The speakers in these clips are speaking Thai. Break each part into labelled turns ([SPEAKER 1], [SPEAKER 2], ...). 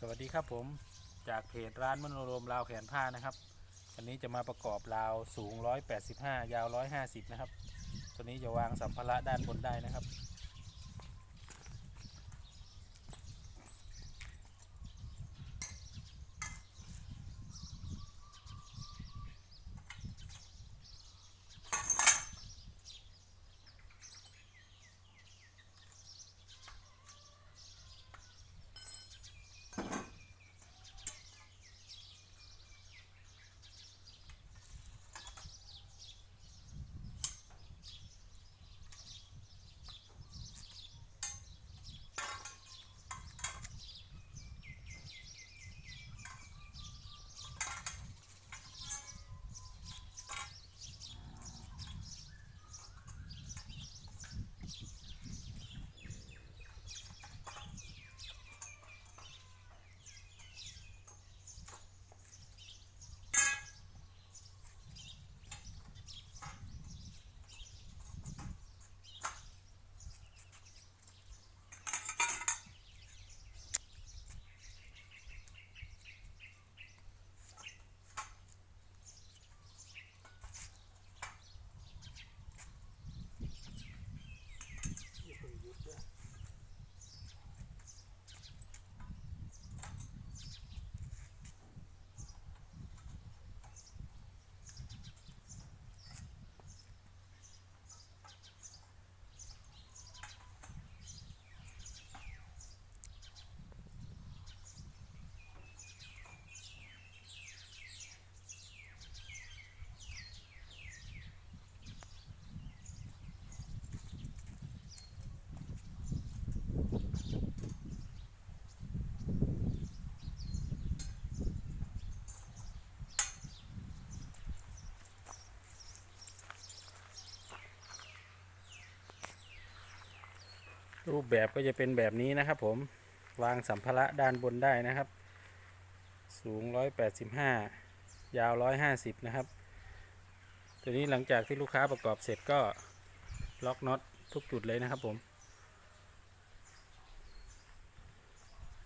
[SPEAKER 1] สวัสดีครับผมจากเพจร้านมโนรมราวแขนผ้านะครับวันนี้จะมาประกอบราวสูง 185 ยาว 150 นะครับ ตัวนี้จะวางสัมภาระด้านบนได้นะครับ รูปแบบก็จะเป็นแบบนี้นะครับผมวางสัมภาระด้านบนได้นะครับ สูง 185 ยาว 150 นะครับ ตัวนี้หลังจากที่ลูกค้าประกอบเสร็จก็ล็อกน็อตทุกจุดเลยนะครับผม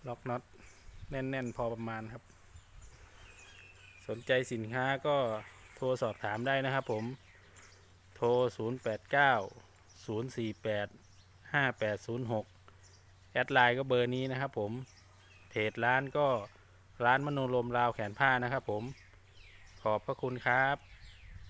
[SPEAKER 1] ล็อกน็อตแน่น ๆ พอประมาณครับ สนใจสินค้าก็โทรสอบถามได้นะครับผม โทร 089 048 5806 แอดไลน์ก็เบอร์นี้นะครับผม เพจร้านก็ร้านมโนรมราวแขนผ้านะครับผม ขอบพระคุณครับ